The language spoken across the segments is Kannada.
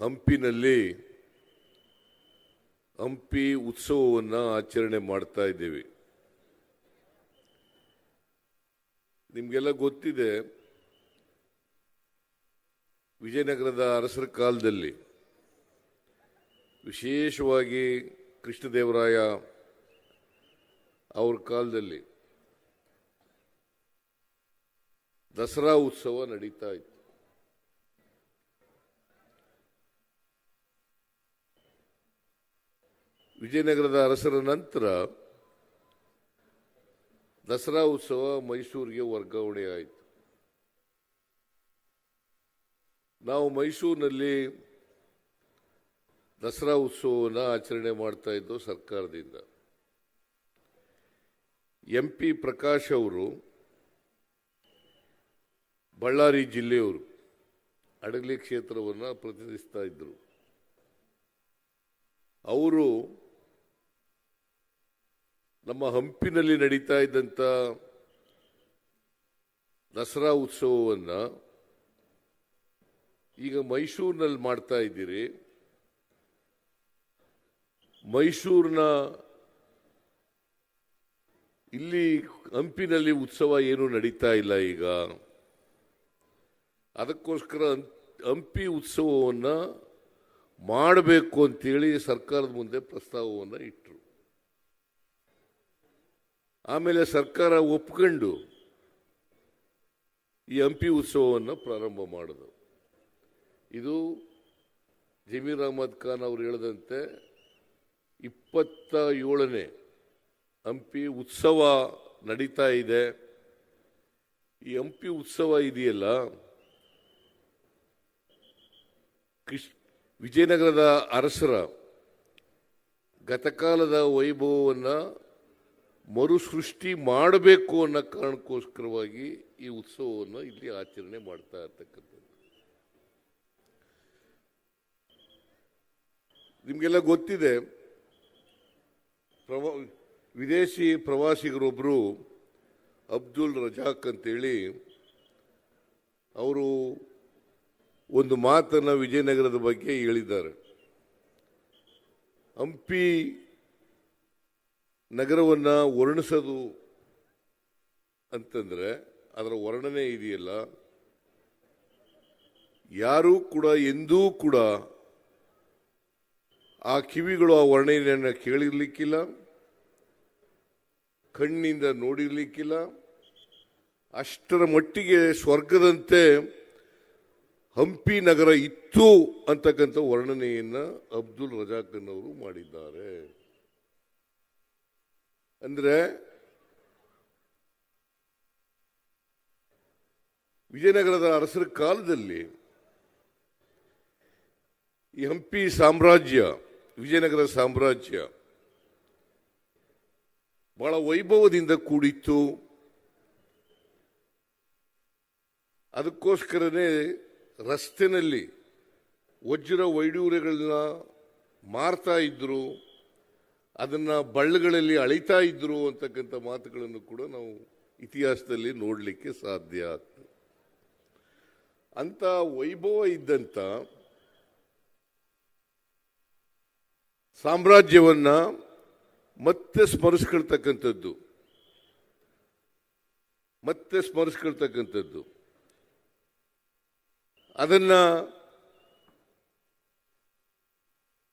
ಹಂಪಿನಲ್ಲಿ ಹಂಪಿ ಉತ್ಸವವನ್ನು ಆಚರಣೆ ಮಾಡ್ತಾ ಇದ್ದೇವೆ. ನಿಮಗೆಲ್ಲ ಗೊತ್ತಿದೆ, ವಿಜಯನಗರದ ಅರಸರ ಕಾಲದಲ್ಲಿ ವಿಶೇಷವಾಗಿ ಕೃಷ್ಣದೇವರಾಯ ಅವ್ರ ಕಾಲದಲ್ಲಿ ದಸರಾ ಉತ್ಸವ ನಡೀತಾ ಇತ್ತು. ವಿಜಯನಗರದ ಅರಸರ ನಂತರ ದಸರಾ ಉತ್ಸವ ಮೈಸೂರಿಗೆ ವರ್ಗಾವಣೆ ಆಯಿತು. ನಾವು ಮೈಸೂರಿನಲ್ಲಿ ದಸರಾ ಉತ್ಸವವನ್ನು ಆಚರಣೆ ಮಾಡ್ತಾ ಇದ್ದು ಸರ್ಕಾರದಿಂದ. ಎಂ ಪಿ ಪ್ರಕಾಶ್ ಅವರು, ಬಳ್ಳಾರಿ ಜಿಲ್ಲೆಯವರು ಅಡಗಲಿ ಕ್ಷೇತ್ರವನ್ನು ಪ್ರತಿನಿಧಿಸ್ತಾ ಇದ್ದರು ಅವರು ನಮ್ಮ ಹಂಪಿನಲ್ಲಿ ನಡೀತಾ ಇದ್ದಂಥ ದಸರಾ ಉತ್ಸವವನ್ನು ಈಗ ಮೈಸೂರಿನಲ್ಲಿ ಮಾಡ್ತಾ ಇದ್ದೀರಿ. ಮೈಸೂರಿನ ಇಲ್ಲಿ ಹಂಪಿನಲ್ಲಿ ಉತ್ಸವ ಏನು ನಡೀತಾ ಇಲ್ಲ ಈಗ. ಅದಕ್ಕೋಸ್ಕರ ಹಂಪಿ ಉತ್ಸವವನ್ನು ಮಾಡಬೇಕು ಅಂತೇಳಿ ಸರ್ಕಾರದ ಮುಂದೆ ಪ್ರಸ್ತಾವವನ್ನು ಇಟ್ಟರು ಆಮೇಲೆ ಸರ್ಕಾರ ಒಪ್ಕೊಂಡು ಈ ಹಂಪಿ ಉತ್ಸವವನ್ನು ಪ್ರಾರಂಭ ಮಾಡಿದ್ರು. ಇದು ಜಮೀರ್ ಅಹಮದ್ ಖಾನ್ ಅವರು ಹೇಳಿದಂತೆ ಇಪ್ಪತ್ತ ಏಳನೇ ಹಂಪಿ ಉತ್ಸವ ನಡೀತಾ ಇದೆ. ಈ ಹಂಪಿ ಉತ್ಸವ ಇದೆಯಲ್ಲ, ಕೃಷ್, ವಿಜಯನಗರದ ಅರಸರ ಗತಕಾಲದ ವೈಭವವನ್ನು ಮರುಸೃಷ್ಟಿ ಮಾಡಬೇಕು ಅನ್ನೋ ಕಾರಣಕ್ಕೋಸ್ಕರವಾಗಿ ಈ ಉತ್ಸವವನ್ನು ಇಲ್ಲಿ ಆಚರಣೆ ಮಾಡ್ತಾ ಇರ್ತಕ್ಕಂಥದ್ದು. ನಿಮಗೆಲ್ಲ ಗೊತ್ತಿದೆ, ಪ್ರವಾ, ವಿದೇಶಿ ಪ್ರವಾಸಿಗರೊಬ್ಬರು ಅಬ್ದುಲ್ ರಜಾಕ್ ಅಂತೇಳಿ, ಅವರು ಒಂದು ಮಾತನ್ನು ವಿಜಯನಗರದ ಬಗ್ಗೆ ಹೇಳಿದ್ದಾರೆ. ಹಂಪಿ ನಗರವನ್ನು ವರ್ಣಿಸೋದು ಅಂತಂದರೆ ಅದರ ವರ್ಣನೆ ಇದೆಯಲ್ಲ, ಯಾರೂ ಕೂಡ, ಎಂದೂ ಕೂಡ ಆ ಕಿವಿಗಳು ಆ ವರ್ಣನೆಯನ್ನು ಕೇಳಿರ್ಲಿಕ್ಕಿಲ್ಲ, ಕಣ್ಣಿಂದ ನೋಡಿರ್ಲಿಕ್ಕಿಲ್ಲ, ಅಷ್ಟರ ಮಟ್ಟಿಗೆ ಸ್ವರ್ಗದಂತೆ ಹಂಪಿ ನಗರ ಇತ್ತು ಅಂತಕ್ಕಂಥ ವರ್ಣನೆಯನ್ನು ಅಬ್ದುಲ್ ರಜಾಕನ್ ಅವರು ಮಾಡಿದ್ದಾರೆ. ಅಂದ್ರೆ ವಿಜಯನಗರದ ಅರಸರ ಕಾಲದಲ್ಲಿ ಈ ಹಂಪಿ ಸಾಮ್ರಾಜ್ಯ, ವಿಜಯನಗರ ಸಾಮ್ರಾಜ್ಯ ಬಹಳ ವೈಭವದಿಂದ ಕೂಡಿತ್ತು. ಅದಕ್ಕೋಸ್ಕರನೇ ರಸ್ತೆನಲ್ಲಿ ವಜ್ರ ವೈಡೂರ್ಯಗಳನ್ನ ಮಾರ್ತಾ ಇದ್ರು. ಅದನ್ನ ಬಳ್ಳಗಳಲ್ಲಿ ಅಳಿತಾ ಇದ್ರು ಅಂತಕ್ಕಂಥ ಮಾತುಗಳನ್ನು ಕೂಡ ನಾವು ಇತಿಹಾಸದಲ್ಲಿ ನೋಡಲಿಕ್ಕೆ ಸಾಧ್ಯ ಆಗ್ತದೆ ಅಂತ ವೈಭವ ಇದ್ದಂಥ ಸಾಮ್ರಾಜ್ಯವನ್ನು ಮತ್ತೆ ಸ್ಮರಿಸ್ಕೊಳ್ತಕ್ಕಂಥದ್ದು. ಮತ್ತೆ ಸ್ಮರಿಸ್ಕೊಳ್ತಕ್ಕಂಥದ್ದು. ಅದನ್ನು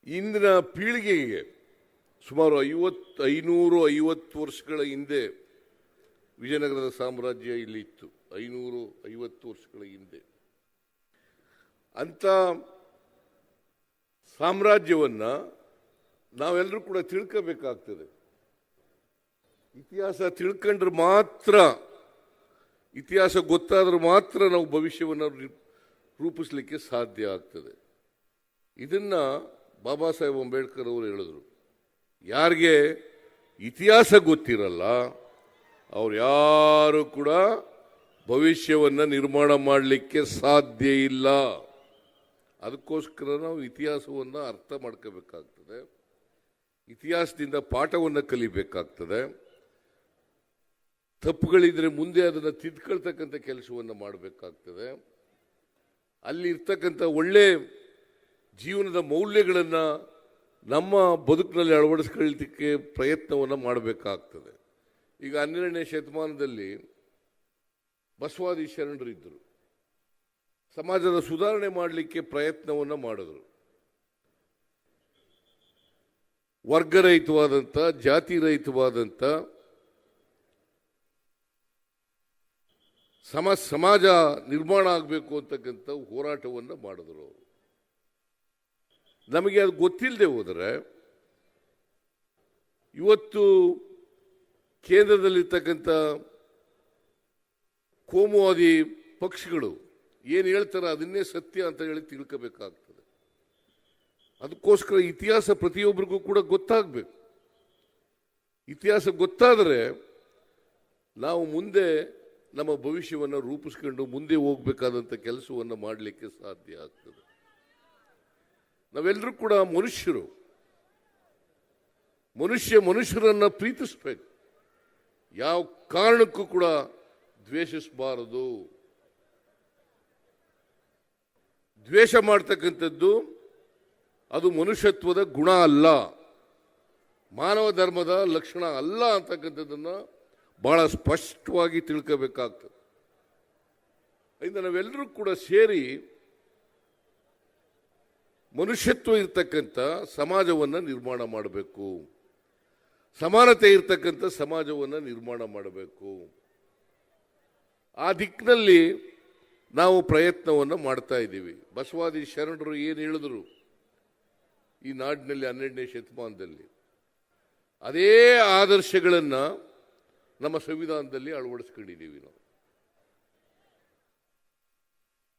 ಇಂದಿನ ಪೀಳಿಗೆಗೆ ಸುಮಾರು ಐವತ್ತು, ಐನೂರು, ಐವತ್ತು ವರ್ಷಗಳ ಹಿಂದೆ ವಿಜಯನಗರದ ಸಾಮ್ರಾಜ್ಯ ಇಲ್ಲಿ ಇತ್ತು. ಐನೂರು, ಐವತ್ತು ವರ್ಷಗಳ ಹಿಂದೆ. ಅಂಥ ಸಾಮ್ರಾಜ್ಯವನ್ನು ನಾವೆಲ್ಲರೂ ಕೂಡ ತಿಳ್ಕೋಬೇಕಾಗ್ತದೆ. ಇತಿಹಾಸ ತಿಳ್ಕೊಂಡ್ರೆ ಮಾತ್ರ, ಇತಿಹಾಸ ಗೊತ್ತಾದ್ರೆ ಮಾತ್ರ ನಾವು ಭವಿಷ್ಯವನ್ನು ರೂಪಿಸಲಿಕ್ಕೆ ಸಾಧ್ಯ ಆಗ್ತದೆ. ಇದನ್ನು ಬಾಬಾ ಸಾಹೇಬ್ ಅಂಬೇಡ್ಕರ್ ಅವರು ಹೇಳಿದ್ರು. ಯಾರಿಗೆ ಇತಿಹಾಸ ಗೊತ್ತಿರಲ್ಲ, ಅವ್ರು ಯಾರು ಕೂಡ ಭವಿಷ್ಯವನ್ನ ನಿರ್ಮಾಣ ಮಾಡಲಿಕ್ಕೆ ಸಾಧ್ಯ ಇಲ್ಲ. ಅದಕ್ಕೋಸ್ಕರ ನಾವು ಇತಿಹಾಸವನ್ನು ಅರ್ಥ ಮಾಡ್ಕೋಬೇಕಾಗ್ತದೆ. ಇತಿಹಾಸದಿಂದ ಪಾಠವನ್ನು ಕಲಿಬೇಕಾಗ್ತದೆ. ತಪ್ಪುಗಳಿದ್ರೆ ಮುಂದೆ ಅದನ್ನು ತಿದ್ಕೊಳ್ತಕ್ಕಂಥ ಕೆಲಸವನ್ನು ಮಾಡಬೇಕಾಗ್ತದೆ. ಅಲ್ಲಿರ್ತಕ್ಕಂಥ ಒಳ್ಳೆ ಜೀವನದ ಮೌಲ್ಯಗಳನ್ನು ನಮ್ಮ ಬದುಕಿನಲ್ಲಿ ಅಳವಡಿಸ್ಕೊಳ್ಳಿಕ್ಕೆ ಪ್ರಯತ್ನವನ್ನು ಮಾಡಬೇಕಾಗ್ತದೆ. ಈಗ ಹನ್ನೆರಡನೇ ಶತಮಾನದಲ್ಲಿ ಬಸವಾದಿ ಶರಣರಿದ್ದರು ಸಮಾಜದ ಸುಧಾರಣೆ ಮಾಡಲಿಕ್ಕೆ ಪ್ರಯತ್ನವನ್ನು ಮಾಡಿದರು. ವರ್ಗರಹಿತವಾದಂಥ ಜಾತಿ ರಹಿತವಾದಂಥ ಸಮ, ಸಮಾಜ ನಿರ್ಮಾಣ ಆಗಬೇಕು ಅಂತಕ್ಕಂಥ ಹೋರಾಟವನ್ನು ಮಾಡಿದ್ರು ಅವರು. ನಮಗೆ ಅದು ಗೊತ್ತಿಲ್ಲದೆ ಹೋದರೆ ಇವತ್ತು ಕೇಂದ್ರದಲ್ಲಿರ್ತಕ್ಕಂಥ ಕೋಮುವಾದಿ ಪಕ್ಷಗಳು ಏನು ಹೇಳ್ತಾರೆ ಅದನ್ನೇ ಸತ್ಯ ಅಂತ ಹೇಳಿ ತಿಳ್ಕೋಬೇಕಾಗ್ತದೆ. ಅದಕ್ಕೋಸ್ಕರ ಇತಿಹಾಸ ಪ್ರತಿಯೊಬ್ಬರಿಗೂ ಕೂಡ ಗೊತ್ತಾಗಬೇಕು. ಇತಿಹಾಸ ಗೊತ್ತಾದರೆ ನಾವು ಮುಂದೆ ನಮ್ಮ ಭವಿಷ್ಯವನ್ನು ರೂಪಿಸ್ಕೊಂಡು ಮುಂದೆ ಹೋಗಬೇಕಾದಂಥ ಕೆಲಸವನ್ನು ಮಾಡಲಿಕ್ಕೆ ಸಾಧ್ಯ ಆಗ್ತದೆ. ನಾವೆಲ್ಲರೂ ಕೂಡ ಮನುಷ್ಯರು. ಮನುಷ್ಯ ಮನುಷ್ಯರನ್ನು ಪ್ರೀತಿಸ್ಬೇಕು. ಯಾವ ಕಾರಣಕ್ಕೂ ಕೂಡ ದ್ವೇಷಿಸಬಾರದು. ದ್ವೇಷ ಮಾಡ್ತಕ್ಕಂಥದ್ದು ಅದು ಮನುಷ್ಯತ್ವದ ಗುಣ ಅಲ್ಲ. ಮಾನವ ಧರ್ಮದ ಲಕ್ಷಣ ಅಲ್ಲ ಅಂತಕ್ಕಂಥದ್ದನ್ನು ಬಹಳ ಸ್ಪಷ್ಟವಾಗಿ ತಿಳ್ಕೋಬೇಕಾಗ್ತದೆ. ಇಂದ ನಾವೆಲ್ಲರೂ ಕೂಡ ಸೇರಿ ಮನುಷ್ಯತ್ವ ಇರ್ತಕ್ಕಂಥ ಸಮಾಜವನ್ನು ನಿರ್ಮಾಣ ಮಾಡಬೇಕು. ಸಮಾನತೆ ಇರ್ತಕ್ಕಂಥ ಸಮಾಜವನ್ನು ನಿರ್ಮಾಣ ಮಾಡಬೇಕು. ಆ ದಿಕ್ಕಿನಲ್ಲಿ ನಾವು ಪ್ರಯತ್ನವನ್ನು ಮಾಡ್ತಾ ಇದ್ದೀವಿ. ಬಸವಾದಿ ಶರಣರು ಏನು ಹೇಳಿದ್ರು? ಈ ನಾಡಿನಲ್ಲಿ ಹನ್ನೆರಡನೇ ಶತಮಾನದಲ್ಲಿ. ಅದೇ ಆದರ್ಶಗಳನ್ನು ನಮ್ಮ ಸಂವಿಧಾನದಲ್ಲಿ ಅಳವಡಿಸ್ಕೊಂಡಿದ್ದೀವಿ ನಾವು.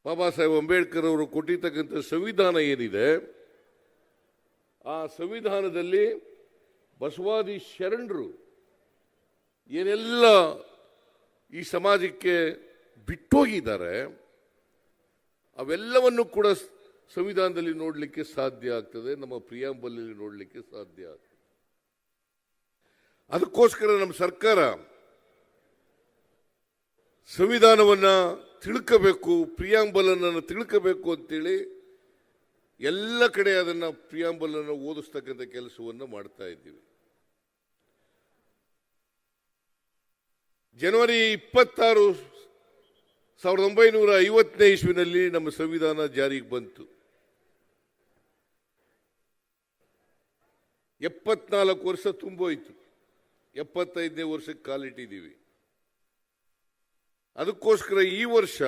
ಬಾಬಾ ಸಾಹೇಬ್ ಅಂಬೇಡ್ಕರ್ ಅವರು ಕೊಟ್ಟಿರ್ತಕ್ಕಂಥ ಸಂವಿಧಾನ ಏನಿದೆ, ಆ ಸಂವಿಧಾನದಲ್ಲಿ ಬಸವಾದಿ ಶರಣರು ಏನೆಲ್ಲ ಈ ಸಮಾಜಕ್ಕೆ ಬಿಟ್ಟೋಗಿದ್ದಾರೆ, ಅವೆಲ್ಲವನ್ನು ಕೂಡ ಸಂವಿಧಾನದಲ್ಲಿ ನೋಡಲಿಕ್ಕೆ ಸಾಧ್ಯ ಆಗ್ತದೆ, ನಮ್ಮ ಪ್ರಿಯಾಂಬಲಲ್ಲಿ ನೋಡಲಿಕ್ಕೆ ಸಾಧ್ಯ ಆಗ್ತದೆ. ಅದಕ್ಕೋಸ್ಕರ ನಮ್ಮ ಸರ್ಕಾರ ಸಂವಿಧಾನವನ್ನ ತಿಳ್ಕೋಬೇಕು, ಪ್ರಿಯಾಂಬಲನನ್ನು ತಿಳ್ಕೋಬೇಕು ಅಂತೇಳಿ ಎಲ್ಲ ಕಡೆ ಅದನ್ನು ಪ್ರಿಯಾಂಬಲನ್ನು ಓದಿಸ್ತಕ್ಕಂಥ ಕೆಲಸವನ್ನು ಮಾಡ್ತಾ ಇದ್ದೀವಿ. ಜನವರಿ ಇಪ್ಪತ್ತಾರು ಸಾವಿರದ ಒಂಬೈನೂರ ಐವತ್ತನೇ ಇಸ್ವಿನಲ್ಲಿ ನಮ್ಮ ಸಂವಿಧಾನ ಜಾರಿಗೆ ಬಂತು. ಎಪ್ಪತ್ನಾಲ್ಕು ವರ್ಷ ತುಂಬೋಯ್ತು. ಎಪ್ಪತ್ತೈದನೇ ವರ್ಷಕ್ಕೆ ಕಾಲಿಟ್ಟಿದ್ದೀವಿ. ಅದಕ್ಕೋಸ್ಕರ ಈ ವರ್ಷ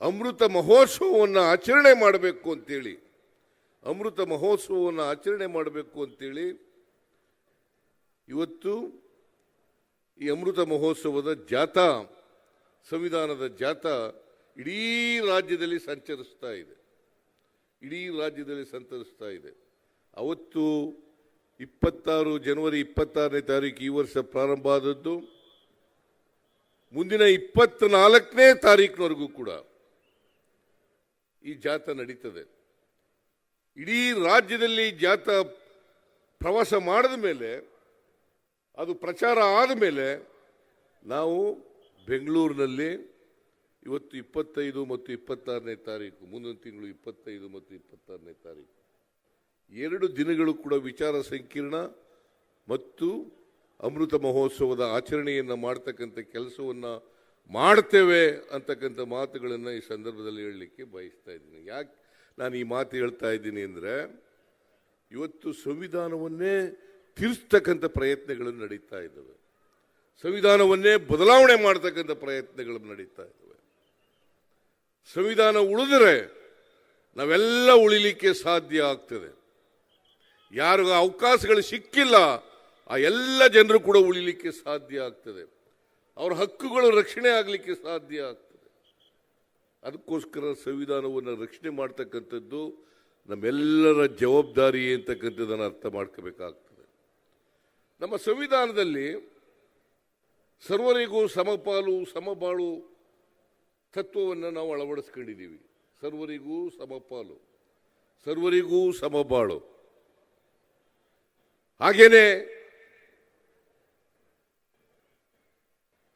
ಅಮೃತ ಮಹೋತ್ಸವವನ್ನು ಆಚರಣೆ ಮಾಡಬೇಕು ಅಂತೇಳಿ, ಅಮೃತ ಮಹೋತ್ಸವವನ್ನು ಆಚರಣೆ ಮಾಡಬೇಕು ಅಂತೇಳಿ ಇವತ್ತು ಈ ಅಮೃತ ಮಹೋತ್ಸವದ ಜಾಥಾ, ಸಂವಿಧಾನದ ಜಾಥಾ ಇಡೀ ರಾಜ್ಯದಲ್ಲಿ ಸಂಚರಿಸ್ತಾ ಇದೆ. ಇಡೀ ರಾಜ್ಯದಲ್ಲಿ ಸಂಚರಿಸ್ತಾ ಇದೆ. ಅವತ್ತು ಇಪ್ಪತ್ತಾರು ಜನವರಿ ಇಪ್ಪತ್ತಾರನೇ ತಾರೀಕು ಈ ವರ್ಷ ಪ್ರಾರಂಭ ಆದದ್ದು. ಮುಂದಿನ ಇಪ್ಪತ್ನಾಲ್ಕನೇ ತಾರೀಕಿನವರೆಗೂ ಕೂಡ ಈ ಜಾಥಾ ನಡೀತದೆ. ಇಡೀ ರಾಜ್ಯದಲ್ಲಿ ಜಾಥಾ ಪ್ರವಾಸ ಮಾಡಿದ ಮೇಲೆ, ಅದು ಪ್ರಚಾರ ಆದ ಮೇಲೆ ನಾವು ಬೆಂಗಳೂರಿನಲ್ಲಿ ಇವತ್ತು ಇಪ್ಪತ್ತೈದು ಮತ್ತು ಇಪ್ಪತ್ತಾರನೇ ತಾರೀಕು, ಮುಂದಿನ ತಿಂಗಳು ಇಪ್ಪತ್ತೈದು ಮತ್ತು ಇಪ್ಪತ್ತಾರನೇ ತಾರೀಕು, ಎರಡು ದಿನಗಳು ಕೂಡ ವಿಚಾರ ಸಂಕಿರಣ ಮತ್ತು ಅಮೃತ ಮಹೋತ್ಸವದ ಆಚರಣೆಯನ್ನು ಮಾಡ್ತಕ್ಕಂಥ ಕೆಲಸವನ್ನು ಮಾಡ್ತೇವೆ ಅಂತಕ್ಕಂಥ ಮಾತುಗಳನ್ನು ಈ ಸಂದರ್ಭದಲ್ಲಿ ಹೇಳಲಿಕ್ಕೆ ಬಯಸ್ತಾ ಇದ್ದೀನಿ. ಯಾಕೆ ನಾನು ಈ ಮಾತು ಹೇಳ್ತಾ ಇದ್ದೀನಿ ಅಂದರೆ, ಇವತ್ತು ಸಂವಿಧಾನವನ್ನೇ ತಿರ್ಸ್ತಕ್ಕಂಥ ಪ್ರಯತ್ನಗಳು ನಡೀತಾ ಇದ್ದಾವೆ. ಸಂವಿಧಾನವನ್ನೇ ಬದಲಾವಣೆ ಮಾಡ್ತಕ್ಕಂಥ ಪ್ರಯತ್ನಗಳು ನಡೀತಾ ಇದ್ದಾವೆ. ಸಂವಿಧಾನ ಉಳಿದರೆ ನಾವೆಲ್ಲ ಉಳಿಲಿಕ್ಕೆ ಸಾಧ್ಯ ಆಗ್ತದೆ. ಯಾರಿಗೂ ಅವಕಾಶಗಳು ಸಿಕ್ಕಿಲ್ಲ ಆ ಎಲ್ಲ ಜನರು ಕೂಡ ಉಳಿಲಿಕ್ಕೆ ಸಾಧ್ಯ ಆಗ್ತದೆ. ಅವರ ಹಕ್ಕುಗಳು ರಕ್ಷಣೆ ಆಗಲಿಕ್ಕೆ ಸಾಧ್ಯ ಆಗ್ತದೆ. ಅದಕ್ಕೋಸ್ಕರ ಸಂವಿಧಾನವನ್ನು ರಕ್ಷಣೆ ಮಾಡ್ತಕ್ಕಂಥದ್ದು ನಮ್ಮೆಲ್ಲರ ಜವಾಬ್ದಾರಿ ಅಂತಕ್ಕಂಥದ್ದನ್ನು ಅರ್ಥ ಮಾಡ್ಕೋಬೇಕಾಗ್ತದೆ. ನಮ್ಮ ಸಂವಿಧಾನದಲ್ಲಿ ಸರ್ವರಿಗೂ ಸಮಪಾಲು, ಸಮಬಾಳು ತತ್ವವನ್ನು ನಾವು ಅಳವಡಿಸ್ಕೊಂಡಿದ್ದೀವಿ. ಸರ್ವರಿಗೂ ಸಮಪಾಲು, ಸರ್ವರಿಗೂ ಸಮಬಾಳು. ಹಾಗೇನೆ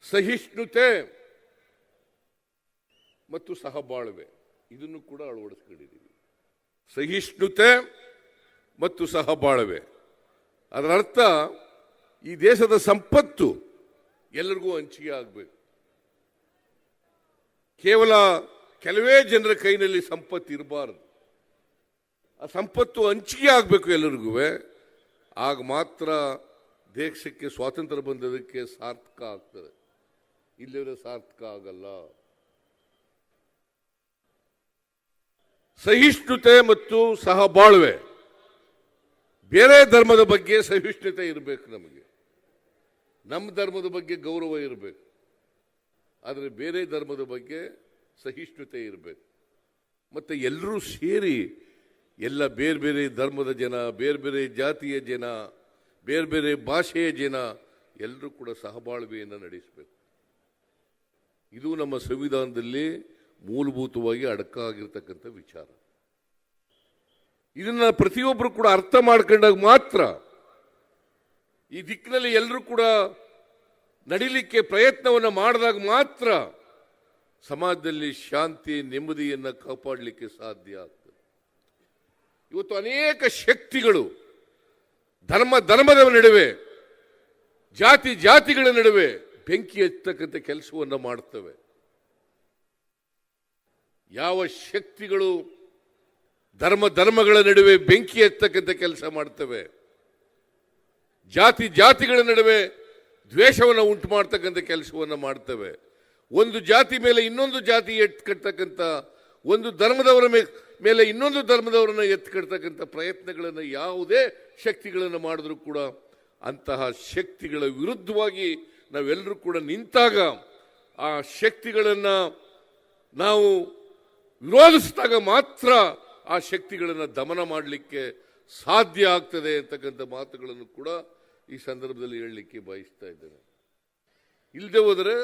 ಸಹಿಷ್ಣುತೆ ಮತ್ತು ಸಹಬಾಳ್ವೆ. ಇದನ್ನು ಕೂಡ ಅಳವಡಿಸ್ಕೊಂಡಿದ್ದೀವಿ. ಸಹಿಷ್ಣುತೆ ಮತ್ತು ಸಹಬಾಳ್ವೆ. ಅದರ ಅರ್ಥ, ಈ ದೇಶದ ಸಂಪತ್ತು ಎಲ್ಲರಿಗೂ ಹಂಚಿಕೆ ಆಗಬೇಕು. ಕೇವಲ ಕೆಲವೇ ಜನರ ಕೈನಲ್ಲಿ ಸಂಪತ್ತು ಇರಬಾರದು. ಆ ಸಂಪತ್ತು ಹಂಚಿಕೆ ಆಗಬೇಕು ಎಲ್ಲರಿಗೂ ಆಗ ಮಾತ್ರ ದೇಶಕ್ಕೆ ಸ್ವಾತಂತ್ರ್ಯ ಬಂದದಕ್ಕೆ ಸಾರ್ಥಕ ಆಗ್ತದೆ. ಇಲ್ಲವರೆ ಸಾರ್ಥಕ ಆಗಲ್ಲ. ಸಹಿಷ್ಣುತೆ ಮತ್ತು ಸಹಬಾಳ್ವೆ. ಬೇರೆ ಧರ್ಮದ ಬಗ್ಗೆ ಸಹಿಷ್ಣುತೆ ಇರಬೇಕು ನಮಗೆ. ನಮ್ಮ ಧರ್ಮದ ಬಗ್ಗೆ ಗೌರವ ಇರಬೇಕು. ಆದರೆ ಬೇರೆ ಧರ್ಮದ ಬಗ್ಗೆ ಸಹಿಷ್ಣುತೆ ಇರಬೇಕು. ಮತ್ತು ಎಲ್ಲರೂ ಸೇರಿ ಎಲ್ಲ ಬೇರೆ ಬೇರೆ ಧರ್ಮದ ಜನ, ಬೇರೆ ಬೇರೆ ಜಾತಿಯ ಜನ, ಬೇರೆ ಬೇರೆ ಭಾಷೆಯ ಜನ ಎಲ್ಲರೂ ಕೂಡ ಸಹಬಾಳ್ವೆಯನ್ನು ನಡೆಸಬೇಕು. ಇದು ನಮ್ಮ ಸಂವಿಧಾನದಲ್ಲಿ ಮೂಲಭೂತವಾಗಿ ಅಡಕಾಗಿರ್ತಕ್ಕಂಥ ವಿಚಾರ. ಇದನ್ನು ಪ್ರತಿಯೊಬ್ಬರು ಕೂಡ ಅರ್ಥ ಮಾಡ್ಕೊಂಡಾಗ ಮಾತ್ರ ಈ ದಿಕ್ಕಿನಲ್ಲಿ ಎಲ್ಲರೂ ಕೂಡ ನಡಿಲಿಕ್ಕೆ ಪ್ರಯತ್ನವನ್ನು ಮಾಡಿದಾಗ ಮಾತ್ರ ಸಮಾಜದಲ್ಲಿ ಶಾಂತಿ, ನೆಮ್ಮದಿಯನ್ನು ಕಾಪಾಡಲಿಕ್ಕೆ ಸಾಧ್ಯ ಆಗ್ತದೆ. ಇವತ್ತು ಅನೇಕ ಶಕ್ತಿಗಳು ಧರ್ಮ, ಧರ್ಮದ ನಡುವೆ, ಜಾತಿ, ಜಾತಿಗಳ ನಡುವೆ ಬೆಂಕಿ ಹಚ್ಚತಕ್ಕಂಥ ಕೆಲಸವನ್ನು ಮಾಡ್ತವೆ. ಯಾವ ಶಕ್ತಿಗಳು ಧರ್ಮ, ಧರ್ಮಗಳ ನಡುವೆ ಬೆಂಕಿ ಹಚ್ಚತಕ್ಕಂಥ ಕೆಲಸ ಮಾಡ್ತವೆ. ಜಾತಿ, ಜಾತಿಗಳ ನಡುವೆ ದ್ವೇಷವನ್ನು ಉಂಟು ಮಾಡ್ತಕ್ಕಂಥ ಕೆಲಸವನ್ನು ಮಾಡ್ತವೆ. ಒಂದು ಜಾತಿ ಮೇಲೆ ಇನ್ನೊಂದು ಜಾತಿ ಎತ್ಕಟ್ಟತಕ್ಕಂಥ ಒಂದು ಧರ್ಮದವರ ಮೇಲೆ ಇನ್ನೊಂದು ಧರ್ಮದವರನ್ನ ಎತ್ಕಡ್ತಕ್ಕಂಥ ಪ್ರಯತ್ನಗಳನ್ನು ಯಾವುದೇ ಶಕ್ತಿಗಳನ್ನು ಮಾಡಿದ್ರು ಕೂಡ ಅಂತಹ ಶಕ್ತಿಗಳ ವಿರುದ್ಧವಾಗಿ ನಾವೆಲ್ಲರೂ ಕೂಡ ನಿಂತಾಗ ಆ ಶಕ್ತಿಗಳನ್ನು ನಾವು ವಿರೋಧಿಸಿದಾಗ ಮಾತ್ರ ಆ ಶಕ್ತಿಗಳನ್ನು ದಮನ ಮಾಡಲಿಕ್ಕೆ ಸಾಧ್ಯ ಆಗ್ತದೆ ಅಂತಕ್ಕಂಥ ಮಾತುಗಳನ್ನು ಕೂಡ ಈ ಸಂದರ್ಭದಲ್ಲಿ ಹೇಳಲಿಕ್ಕೆ ಬಯಸ್ತಾ ಇದ್ದೇನೆ. ಇಲ್ಲದೆ ಹೋದರೆ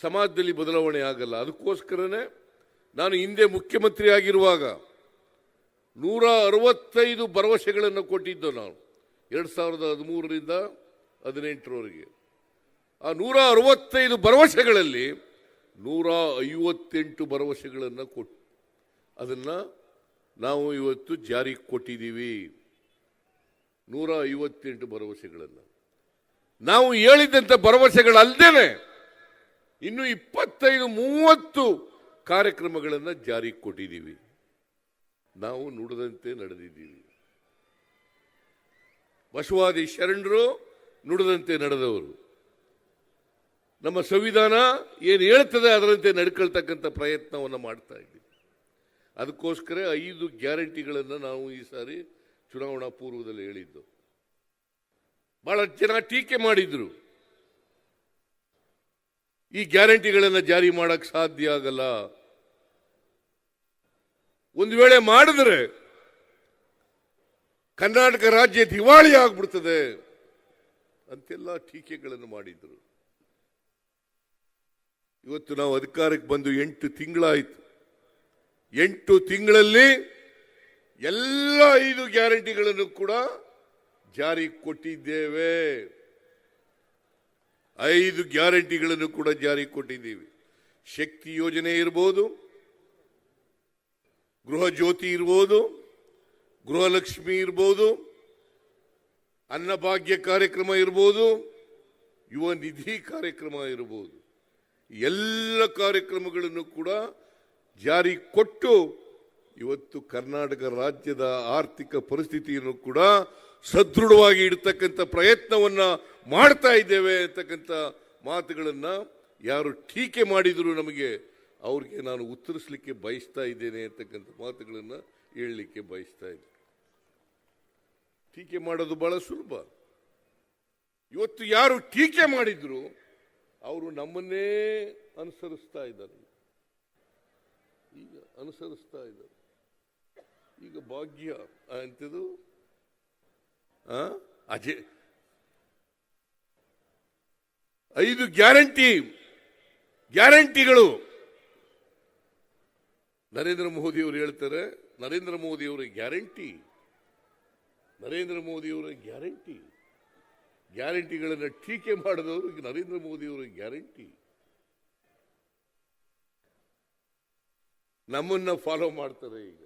ಸಮಾಜದಲ್ಲಿ ಬದಲಾವಣೆ ಆಗಲ್ಲ. ಅದಕ್ಕೋಸ್ಕರನೇ ನಾನು ಹಿಂದೆ ಮುಖ್ಯಮಂತ್ರಿ ಆಗಿರುವಾಗ ನೂರ ಅರವತ್ತೈದು ಭರವಸೆಗಳನ್ನು ಕೊಟ್ಟಿದ್ದು ನಾವು ಎರಡು ಸಾವಿರದ ಹದಿಮೂರರಿಂದ ಹದಿನೆಂಟರವರೆಗೆ. ಆ ನೂರ ಅರವತ್ತೈದು ಭರವಸೆಗಳಲ್ಲಿ ನೂರ ಐವತ್ತೆಂಟು ಭರವಸೆಗಳನ್ನು ಕೊಟ್ಟು ಅದನ್ನು ನಾವು ಇವತ್ತು ಜಾರಿಗೆ ಕೊಟ್ಟಿದ್ದೀವಿ. ನೂರ ಐವತ್ತೆಂಟು ಭರವಸೆಗಳನ್ನು. ನಾವು ಹೇಳಿದಂಥ ಭರವಸೆಗಳಲ್ಲದೇನೆ ಇನ್ನು ಇಪ್ಪತ್ತೈದು, ಮೂವತ್ತು ಕಾರ್ಯಕ್ರಮಗಳನ್ನು ಜಾರಿಗೆ ಕೊಟ್ಟಿದ್ದೀವಿ. ನಾವು ನುಡಿದಂತೆ ನಡೆದಿದ್ದೀವಿ. ಬಸವಾದಿ ಶರಣರು ನುಡಿದಂತೆ ನಡೆದವರು. ನಮ್ಮ ಸಂವಿಧಾನ ಏನು ಹೇಳ್ತದೆ ಅದರಂತೆ ನಡ್ಕೊಳ್ತಕ್ಕಂಥ ಪ್ರಯತ್ನವನ್ನು ಮಾಡ್ತಾ ಇದ್ದೀವಿ. ಅದಕ್ಕೋಸ್ಕರ ಐದು ಗ್ಯಾರಂಟಿಗಳನ್ನು ನಾವು ಈ ಸಾರಿ ಚುನಾವಣಾ ಪೂರ್ವದಲ್ಲಿ ಹೇಳಿದ್ದು. ಬಹಳ ಜನ ಟೀಕೆ ಮಾಡಿದ್ರು. ಈ ಗ್ಯಾರಂಟಿಗಳನ್ನು ಜಾರಿ ಮಾಡಕ್ಕೆ ಸಾಧ್ಯ ಆಗಲ್ಲ. ಒಂದು ವೇಳೆ ಮಾಡಿದ್ರೆ ಕರ್ನಾಟಕ ರಾಜ್ಯ ದಿವಾಳಿ ಆಗ್ಬಿಡ್ತದೆ ಅಂತೆಲ್ಲ ಟೀಕೆಗಳನ್ನು ಮಾಡಿದ್ರು. ಇವತ್ತು ನಾವು ಅಧಿಕಾರಕ್ಕೆ ಬಂದು ಎಂಟು ತಿಂಗಳಾಯಿತು. ಎಂಟು ತಿಂಗಳಲ್ಲಿ ಎಲ್ಲ ಐದು ಗ್ಯಾರಂಟಿಗಳನ್ನು ಕೂಡ ಜಾರಿ ಕೊಟ್ಟಿದ್ದೇವೆ. ಐದು ಗ್ಯಾರಂಟಿಗಳನ್ನು ಕೂಡ ಜಾರಿ ಕೊಟ್ಟಿದ್ದೀವಿ. ಶಕ್ತಿ ಯೋಜನೆ ಇರ್ಬೋದು, ಗೃಹ ಜ್ಯೋತಿ ಇರ್ಬೋದು, ಗೃಹಲಕ್ಷ್ಮಿ ಇರ್ಬೋದು, ಅನ್ನಭಾಗ್ಯ ಕಾರ್ಯಕ್ರಮ ಇರ್ಬೋದು, ಯುವ ನಿಧಿ ಕಾರ್ಯಕ್ರಮ ಇರ್ಬೋದು. ಎಲ್ಲ ಕಾರ್ಯಕ್ರಮಗಳನ್ನು ಕೂಡ ಜಾರಿ ಕೊಟ್ಟು ಇವತ್ತು ಕರ್ನಾಟಕ ರಾಜ್ಯದ ಆರ್ಥಿಕ ಪರಿಸ್ಥಿತಿಯನ್ನು ಕೂಡ ಸದೃಢವಾಗಿ ಇಡ್ತಕ್ಕಂಥ ಪ್ರಯತ್ನವನ್ನ ಮಾಡ್ತಾ ಇದ್ದೇವೆ ಅಂತಕ್ಕಂಥ ಮಾತುಗಳನ್ನು ಯಾರು ಟೀಕೆ ಮಾಡಿದ್ರು ನಮಗೆ ಅವ್ರಿಗೆ ನಾನು ಉತ್ತರಿಸಲಿಕ್ಕೆ ಬಯಸ್ತಾ ಇದ್ದೇನೆ ಅಂತಕ್ಕಂಥ ಮಾತುಗಳನ್ನು ಹೇಳಲಿಕ್ಕೆ ಬಯಸ್ತಾ ಇದ್ದೇನೆ. ಟೀಕೆ ಮಾಡೋದು ಬಹಳ ಸುಲಭ. ಇವತ್ತು ಯಾರು ಟೀಕೆ ಮಾಡಿದ್ರು ಅವರು ನಮ್ಮನ್ನೇ ಅನುಸರಿಸ್ತಾ ಇದ್ದಾರೆ. ಈಗ ಅನುಸರಿಸ್ತಾ ಇದ್ದಾರೆ. ಈಗ ಭಾಗ್ಯ ಅಂತಿದು? ಅಜಯ್. ಐದು ಗ್ಯಾರಂಟಿ, ಗ್ಯಾರಂಟಿಗಳು. ನರೇಂದ್ರ ಮೋದಿಯವರು ಹೇಳ್ತಾರೆ, ನರೇಂದ್ರ ಮೋದಿಯವರ ಗ್ಯಾರಂಟಿ. ನರೇಂದ್ರ ಮೋದಿಯವರ ಗ್ಯಾರಂಟಿ. ಗ್ಯಾರಂಟಿಗಳನ್ನು ಟೀಕೆ ಮಾಡಿದವರು ನರೇಂದ್ರ ಮೋದಿ ಅವರ ಗ್ಯಾರಂಟಿ. ನಮ್ಮನ್ನ ಫಾಲೋ ಮಾಡ್ತಾರೆ ಈಗ.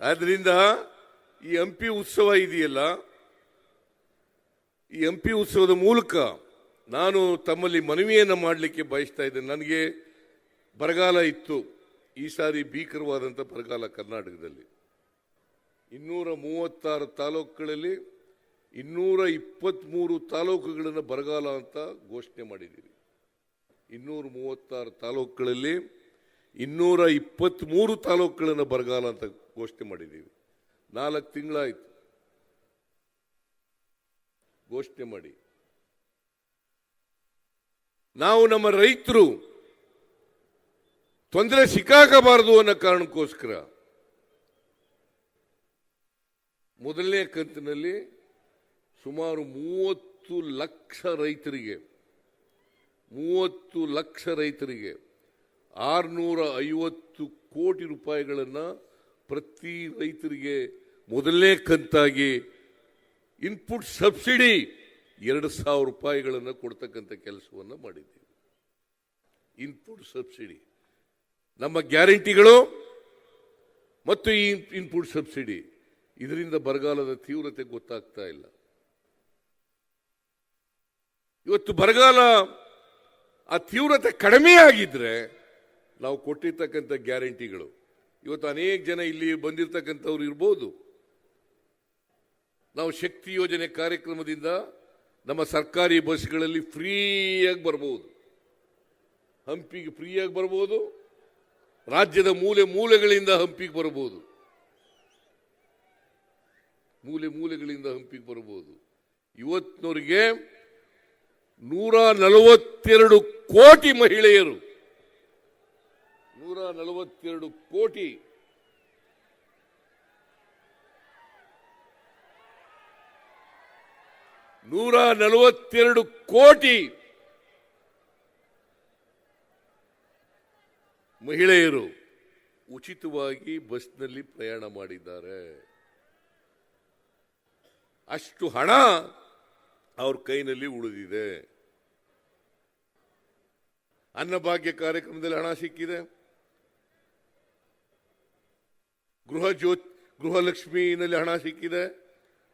ಆದ್ರಿಂದ ಈ ಹಂಪಿ ಉತ್ಸವ ಇದೆಯಲ್ಲ, ಈ ಹಂಪಿ ಉತ್ಸವದ ಮೂಲಕ ನಾನು ತಮ್ಮಲ್ಲಿ ಮನವಿಯನ್ನು ಮಾಡಲಿಕ್ಕೆ ಬಯಸ್ತಾ ಇದ್ದೇನೆ. ನನಗೆ ಬರಗಾಲ ಇತ್ತು. ಈ ಸಾರಿ ಭೀಕರವಾದಂಥ ಬರಗಾಲ ಕರ್ನಾಟಕದಲ್ಲಿ. ಇನ್ನೂರ ಮೂವತ್ತಾರು ತಾಲೂಕುಗಳಲ್ಲಿ ಇನ್ನೂರ ಇಪ್ಪತ್ತ್ಮೂರು ತಾಲೂಕುಗಳನ್ನು ಬರಗಾಲ ಅಂತ ಘೋಷಣೆ ಮಾಡಿದ್ದೀವಿ. ಇನ್ನೂರ ಮೂವತ್ತಾರು ತಾಲೂಕುಗಳಲ್ಲಿ ಇನ್ನೂರ ಇಪ್ಪತ್ತ್ಮೂರು ತಾಲೂಕುಗಳನ್ನು ಬರಗಾಲ ಅಂತ ಘೋಷಣೆ ಮಾಡಿದ್ದೀವಿ. ನಾಲ್ಕು ತಿಂಗಳಾಯಿತು. ಘೋಷಣೆ ಮಾಡಿ. ನಾವು ನಮ್ಮ ರೈತರು ತೊಂದರೆ ಸಿಕ್ಕಾಕಬಾರದು ಅನ್ನೋ ಕಾರಣಕ್ಕೋಸ್ಕರ ಮೊದಲನೇ ಕಂತಿನಲ್ಲಿ ಸುಮಾರು ಮೂವತ್ತು ಲಕ್ಷ ರೈತರಿಗೆ, ಮೂವತ್ತು ಲಕ್ಷ ರೈತರಿಗೆ ಆರುನೂರ ಐವತ್ತು ಕೋಟಿ ರೂಪಾಯಿಗಳನ್ನು ಪ್ರತಿ ರೈತರಿಗೆ ಮೊದಲನೇ ಕಂತಾಗಿ ಇನ್ಪುಟ್ ಸಬ್ಸಿಡಿ ಎರಡು ಸಾವಿರ ರೂಪಾಯಿಗಳನ್ನು ಕೊಡ್ತಕ್ಕಂಥ ಕೆಲಸವನ್ನು ಮಾಡಿದ್ದೀವಿ. ಇನ್ಪುಟ್ ಸಬ್ಸಿಡಿ ನಮ್ಮ ಗ್ಯಾರಂಟಿಗಳು ಮತ್ತು ಈ ಇನ್ಪುಟ್ ಸಬ್ಸಿಡಿ ಇದರಿಂದ ಬರಗಾಲದ ತೀವ್ರತೆ ಗೊತ್ತಾಗ್ತಾ ಇಲ್ಲ. ಇವತ್ತು ಬರಗಾಲ ಆ ತೀವ್ರತೆ ಕಡಿಮೆ ಆಗಿದ್ರೆ ನಾವು ಕೊಟ್ಟಿರ್ತಕ್ಕಂಥ ಗ್ಯಾರಂಟಿಗಳು. ಇವತ್ತು ಅನೇಕ ಜನ ಇಲ್ಲಿ ಬಂದಿರತಕ್ಕಂಥವ್ರು ಇರ್ಬೋದು. ನಾವು ಶಕ್ತಿ ಯೋಜನೆ ಕಾರ್ಯಕ್ರಮದಿಂದ ನಮ್ಮ ಸರ್ಕಾರಿ ಬಸ್ಗಳಲ್ಲಿ ಫ್ರೀಯಾಗಿ ಬರ್ಬೋದು. ಹಂಪಿಗೆ ಫ್ರೀಯಾಗಿ ಬರ್ಬೋದು. ರಾಜ್ಯದ ಮೂಲೆ ಮೂಲೆಗಳಿಂದ ಹಂಪಿಗೆ ಬರಬಹುದು ಮೂಲೆ ಮೂಲೆಗಳಿಂದ ಹಂಪಿಗೆ ಬರಬಹುದು. ಇವತ್ತಿನವರಿಗೆ ನೂರ ನಲವತ್ತೆರಡು ಕೋಟಿ ಮಹಿಳೆಯರು. ನೂರ ನಲವತ್ತೆರಡು ಕೋಟಿ ನೂರ ನಲವತ್ತೆರಡು ಕೋಟಿ ಮಹಿಳೆಯರು ಉಚಿತವಾಗಿ ಬಸ್ನಲ್ಲಿ ಪ್ರಯಾಣ ಮಾಡಿದ್ದಾರೆ. ಅಷ್ಟು ಹಣ ಅವ್ರ ಕೈನಲ್ಲಿ ಉಳಿದಿದೆ. ಅನ್ನಭಾಗ್ಯ ಕಾರ್ಯಕ್ರಮದಲ್ಲಿ ಹಣ ಸಿಕ್ಕಿದೆ. ಗೃಹ ಜ್ಯೋತ್, ಗೃಹಲಕ್ಷ್ಮಿನಲ್ಲಿ ಹಣ ಸಿಕ್ಕಿದೆ.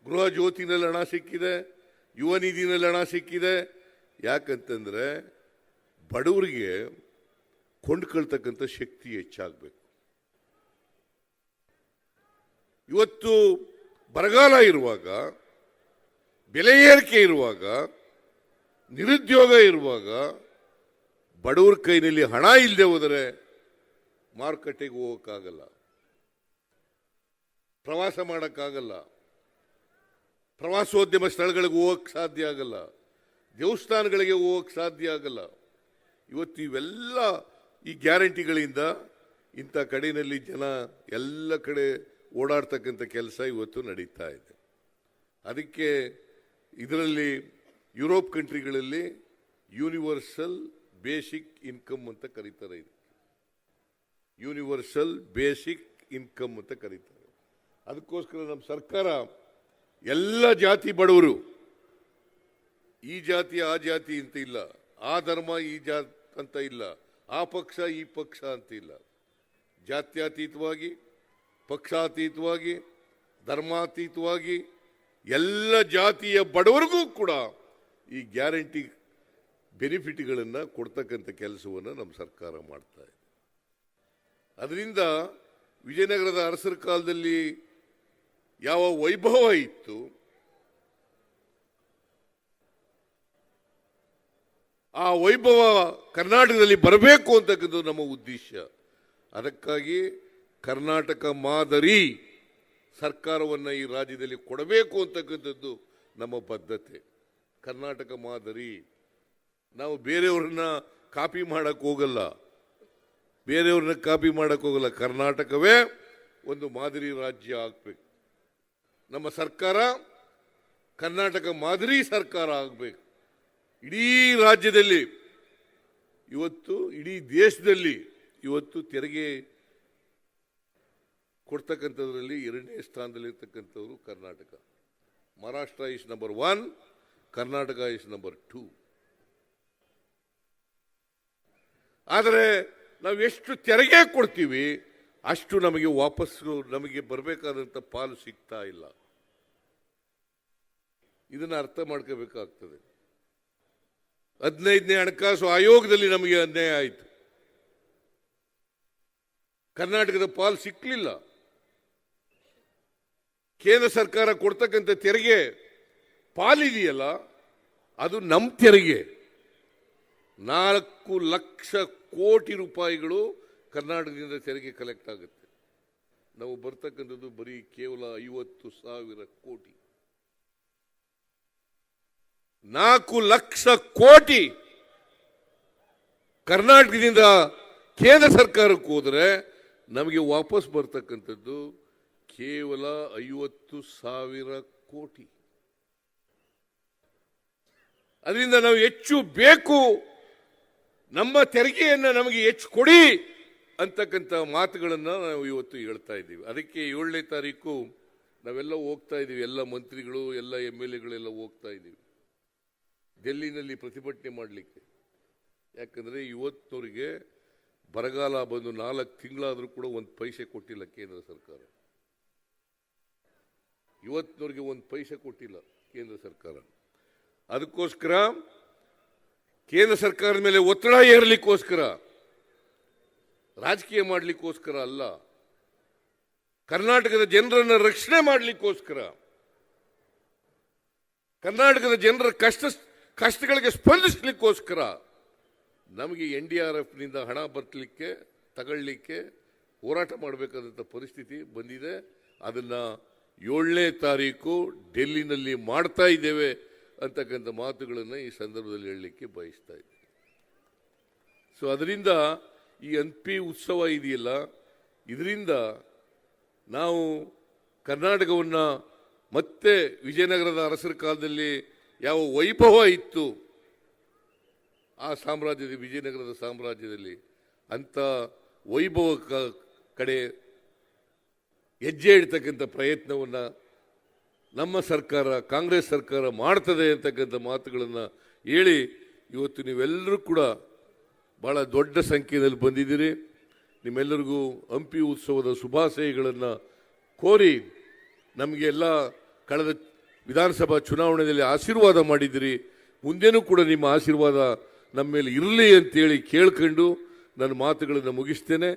ಗೃಹ ಜ್ಯೋತಿನಲ್ಲಿ ಹಣ ಸಿಕ್ಕಿದೆ. ಯುವ ನಿಧಿನಲ್ಲಿ ಹಣ ಸಿಕ್ಕಿದೆ. ಯಾಕಂತಂದ್ರೆ ಬಡವರಿಗೆ ಕೊಂಡ್ಕೊಳ್ತಕ್ಕಂಥ ಶಕ್ತಿ ಹೆಚ್ಚಾಗಬೇಕು. ಇವತ್ತು ಬರಗಾಲ ಇರುವಾಗ ಬೆಲೆ ಏರಿಕೆ ಇರುವಾಗ, ನಿರುದ್ಯೋಗ ಇರುವಾಗ, ಬಡವ್ರ ಕೈನಲ್ಲಿ ಹಣ ಇಲ್ಲದೆ ಹೋದರೆ ಮಾರುಕಟ್ಟೆಗೆ ಹೋಗೋಕ್ಕಾಗಲ್ಲ. ಪ್ರವಾಸ ಮಾಡೋಕ್ಕಾಗಲ್ಲ. ಪ್ರವಾಸೋದ್ಯಮ ಸ್ಥಳಗಳಿಗೆ ಹೋಗಕ್ಕೆ ಸಾಧ್ಯ ಆಗಲ್ಲ. ದೇವಸ್ಥಾನಗಳಿಗೆ ಹೋಗಕ್ಕೆ ಸಾಧ್ಯ ಆಗಲ್ಲ. ಇವತ್ತು ಇವೆಲ್ಲ ಈ ಗ್ಯಾರಂಟಿಗಳಿಂದ ಇಂಥ ಕಡೆಯಲ್ಲಿ ಜನ ಎಲ್ಲ ಕಡೆ ಓಡಾಡ್ತಕ್ಕಂಥ ಕೆಲಸ ಇವತ್ತು ನಡೀತಾ ಇದೆ. ಅದಕ್ಕೆ ಇದರಲ್ಲಿ ಯುರೋಪ್ ಕಂಟ್ರಿಗಳಲ್ಲಿ ಯೂನಿವರ್ಸಲ್ ಬೇಸಿಕ್ ಇನ್ಕಮ್ ಅಂತ ಕರೀತಾರೆ ಇದು. ಯೂನಿವರ್ಸಲ್ ಬೇಸಿಕ್ ಇನ್ಕಮ್ ಅಂತ ಕರೀತಾರೆ. ಅದಕ್ಕೋಸ್ಕರ ನಮ್ಮ ಸರ್ಕಾರ ಎಲ್ಲ ಜಾತಿ ಬಡವರು, ಈ ಜಾತಿ, ಆ ಜಾತಿ ಅಂತ ಇಲ್ಲ, ಆ ಧರ್ಮ, ಈ ಜಾತಿ ಅಂತ ಇಲ್ಲ, ಆ ಪಕ್ಷ, ಈ ಪಕ್ಷ ಅಂತ ಇಲ್ಲ. ಜಾತ್ಯಾತೀತವಾಗಿ, ಪಕ್ಷಾತೀತವಾಗಿ, ಧರ್ಮಾತೀತವಾಗಿ ಎಲ್ಲ ಜಾತಿಯ ಬಡವರಿಗೂ ಕೂಡ ಈ ಗ್ಯಾರಂಟಿ ಬೆನಿಫಿಟ್ಗಳನ್ನು ಕೊಡ್ತಕ್ಕಂಥ ಕೆಲಸವನ್ನು ನಮ್ಮ ಸರ್ಕಾರ ಮಾಡ್ತಾ ಇದೆ. ಅದರಿಂದ ವಿಜಯನಗರದ ಅರಸರ ಕಾಲದಲ್ಲಿ ಯಾವ ವೈಭವ ಇತ್ತು, ಆ ವೈಭವ ಕರ್ನಾಟಕದಲ್ಲಿ ಬರಬೇಕು ಅಂತಕ್ಕಂಥದ್ದು ನಮ್ಮ ಉದ್ದೇಶ. ಅದಕ್ಕಾಗಿ ಕರ್ನಾಟಕ ಮಾದರಿ ಸರ್ಕಾರವನ್ನು ಈ ರಾಜ್ಯದಲ್ಲಿ ಕೊಡಬೇಕು ಅಂತಕ್ಕಂಥದ್ದು ನಮ್ಮ ಬದ್ಧತೆ. ಕರ್ನಾಟಕ ಮಾದರಿ. ನಾವು ಬೇರೆಯವ್ರನ್ನ ಕಾಪಿ ಮಾಡೋಕ್ಕೆ ಹೋಗಲ್ಲ. ಬೇರೆಯವ್ರನ್ನ ಕಾಪಿ ಮಾಡೋಕ್ಕೆ ಹೋಗಲ್ಲ. ಕರ್ನಾಟಕವೇ ಒಂದು ಮಾದರಿ ರಾಜ್ಯ ಆಗಬೇಕು. ನಮ್ಮ ಸರ್ಕಾರ ಕರ್ನಾಟಕ ಮಾದರಿ ಸರ್ಕಾರ ಆಗಬೇಕು. ಇಡೀ ರಾಜ್ಯದಲ್ಲಿ, ಇವತ್ತು ಇಡೀ ದೇಶದಲ್ಲಿ ಇವತ್ತು ತೆರಿಗೆ ಕೊಡ್ತಕ್ಕಂಥದ್ರಲ್ಲಿ ಎರಡನೇ ಸ್ಥಾನದಲ್ಲಿರ್ತಕ್ಕಂಥವ್ರು Karnataka. Maharashtra is number one Karnataka is number two ಆದರೆ ನಾವು ಎಷ್ಟು ತೆರಿಗೆ ಕೊಡ್ತೀವಿ, ಅಷ್ಟು ನಮಗೆ ವಾಪಸ್ಸು ನಮಗೆ ಬರಬೇಕಾದಂಥ ಪಾಲು ಸಿಗ್ತಾ ಇಲ್ಲ. ಇದನ್ನು ಅರ್ಥ ಮಾಡ್ಕೋಬೇಕಾಗ್ತದೆ. ಹದಿನೈದನೇ ಹಣಕಾಸು ಆಯೋಗದಲ್ಲಿ ನಮಗೆ ಅನ್ಯಾಯ ಆಯಿತು. ಕರ್ನಾಟಕದ ಪಾಲು ಸಿಕ್ಕಲಿಲ್ಲ ಕೇಂದ್ರ ಸರ್ಕಾರ ಕೊಡ್ತಕ್ಕಂಥ ತೆರಿಗೆ ಪಾಲಿದೆಯಲ್ಲ, ಅದು ನಮ್ಮ ತೆರಿಗೆ. ನಾಲ್ಕು ಲಕ್ಷ ಕೋಟಿ ರೂಪಾಯಿಗಳು ಕರ್ನಾಟಕದಿಂದ ತೆರಿಗೆ ಕಲೆಕ್ಟ್ ಆಗುತ್ತೆ. ನಾವು ಬರ್ತಕ್ಕಂಥದ್ದು ಬರೀ ಕೇವಲ ಐವತ್ತು ಸಾವಿರ ಕೋಟಿ. ನಾಲ್ಕು ಲಕ್ಷ ಕೋಟಿ ಕರ್ನಾಟಕದಿಂದ ಕೇಂದ್ರ ಸರ್ಕಾರಕ್ಕೆ ಹೋದರೆ ನಮಗೆ ವಾಪಸ್ ಬರ್ತಕ್ಕಂಥದ್ದು ಕೇವಲ ಐವತ್ತು ಸಾವಿರ ಕೋಟಿ. ಅದರಿಂದ ನಾವು ಹೆಚ್ಚು ಬೇಕು. ನಮ್ಮ ತೆರಿಗೆಯನ್ನು ನಮಗೆ ಹೆಚ್ಚು ಕೊಡಿ ಅಂತಕ್ಕಂಥ ಮಾತುಗಳನ್ನು ನಾವು ಇವತ್ತು ಹೇಳ್ತಾ ಇದ್ದೀವಿ. ಅದಕ್ಕೆ ಏಳನೇ ತಾರೀಕು ನಾವೆಲ್ಲ ಹೋಗ್ತಾ ಇದ್ದೀವಿ. ಎಲ್ಲ ಮಂತ್ರಿಗಳು, ಎಲ್ಲ ಎಂ ಎಲ್ ಎಗಳೆಲ್ಲ ಹೋಗ್ತಾ ಇದ್ದೀವಿ. ಡೆಲ್ಲಿನಲ್ಲಿ ಪ್ರತಿಭಟನೆ ಮಾಡಲಿಕ್ಕೆ. ಯಾಕಂದರೆ ಇವತ್ತವರಿಗೆ ಬರಗಾಲ ಬಂದು ನಾಲ್ಕು ತಿಂಗಳಾದರೂ ಕೂಡ ಒಂದು ಪೈಸೆ ಕೊಟ್ಟಿಲ್ಲ ಕೇಂದ್ರ ಸರ್ಕಾರ. ಇವತ್ತಿನವರಿಗೆ ಒಂದು ಪೈಸೆ ಕೊಟ್ಟಿಲ್ಲ ಕೇಂದ್ರ ಸರ್ಕಾರ. ಅದಕ್ಕೋಸ್ಕರ ಕೇಂದ್ರ ಸರ್ಕಾರದ ಮೇಲೆ ಒತ್ತಡ ಏರಲಿಕ್ಕೋಸ್ಕರ ರಾಜಕೀಯ ಮಾಡಲಿಕ್ಕೋಸ್ಕರ ಅಲ್ಲ, ಕರ್ನಾಟಕದ ಜನರನ್ನು ರಕ್ಷಣೆ ಮಾಡಲಿಕ್ಕೋಸ್ಕರ, ಕರ್ನಾಟಕದ ಜನರ ಕಷ್ಟ, ಕಷ್ಟಗಳಿಗೆ ಸ್ಪಂದಿಸಲಿಕ್ಕೋಸ್ಕರ ನಮಗೆ ಎನ್ ಡಿ ಆರ್ ಎಫ್ನಿಂದ ಹಣ ಬರ್ತಲಿಕ್ಕೆ ತಗೊಳ್ಳಿಕ್ಕೆ ಹೋರಾಟ ಮಾಡಬೇಕಾದಂಥ ಪರಿಸ್ಥಿತಿ ಬಂದಿದೆ. ಅದನ್ನು ಏಳನೇ ತಾರೀಕು ಡೆಲ್ಲಿನಲ್ಲಿ ಮಾಡ್ತಾ ಇದ್ದೇವೆ ಅಂತಕ್ಕಂಥ ಮಾತುಗಳನ್ನು ಈ ಸಂದರ್ಭದಲ್ಲಿ ಹೇಳಲಿಕ್ಕೆ ಬಯಸ್ತಾ ಇದ್ದೀನಿ. ಸೊ ಅದರಿಂದ ಈ ಹಂಪಿ ಉತ್ಸವ ಇದೆಯಲ್ಲ, ಇದರಿಂದ ನಾವು ಕರ್ನಾಟಕವನ್ನು ಮತ್ತೆ ವಿಜಯನಗರದ ಅರಸರ ಕಾಲದಲ್ಲಿ ಯಾವ ವೈಭವ ಇತ್ತು, ಆ ಸಾಮ್ರಾಜ್ಯದ ವಿಜಯನಗರದ ಸಾಮ್ರಾಜ್ಯದಲ್ಲಿ ಅಂಥ ವೈಭವ ಕಡೆ ಹೆಜ್ಜೆ ಇಡ್ತಕ್ಕಂಥ ಪ್ರಯತ್ನವನ್ನು ನಮ್ಮ ಸರ್ಕಾರ, ಕಾಂಗ್ರೆಸ್ ಸರ್ಕಾರ ಮಾಡ್ತದೆ ಅಂತಕ್ಕಂಥ ಮಾತುಗಳನ್ನು ಹೇಳಿ ಇವತ್ತು ನೀವೆಲ್ಲರೂ ಕೂಡ ಭಾಳ ದೊಡ್ಡ ಸಂಖ್ಯೆಯಲ್ಲಿ ಬಂದಿದ್ದೀರಿ. ನಿಮ್ಮೆಲ್ಲರಿಗೂ ಹಂಪಿ ಉತ್ಸವದ ಶುಭಾಶಯಗಳನ್ನು ಕೋರಿ ನಮಗೆಲ್ಲ ಕಳೆದ ವಿಧಾನಸಭಾ ಚುನಾವಣೆಯಲ್ಲಿ ಆಶೀರ್ವಾದ ಮಾಡಿದ್ದೀರಿ. ಮುಂದೇನೂ ಕೂಡ ನಿಮ್ಮ ಆಶೀರ್ವಾದ ನಮ್ಮ ಮೇಲೆ ಇರಲಿ ಅಂತೇಳಿ ಕೇಳ್ಕೊಂಡು ನನ್ನ ಮಾತುಗಳನ್ನು ಮುಗಿಸ್ತೇನೆ.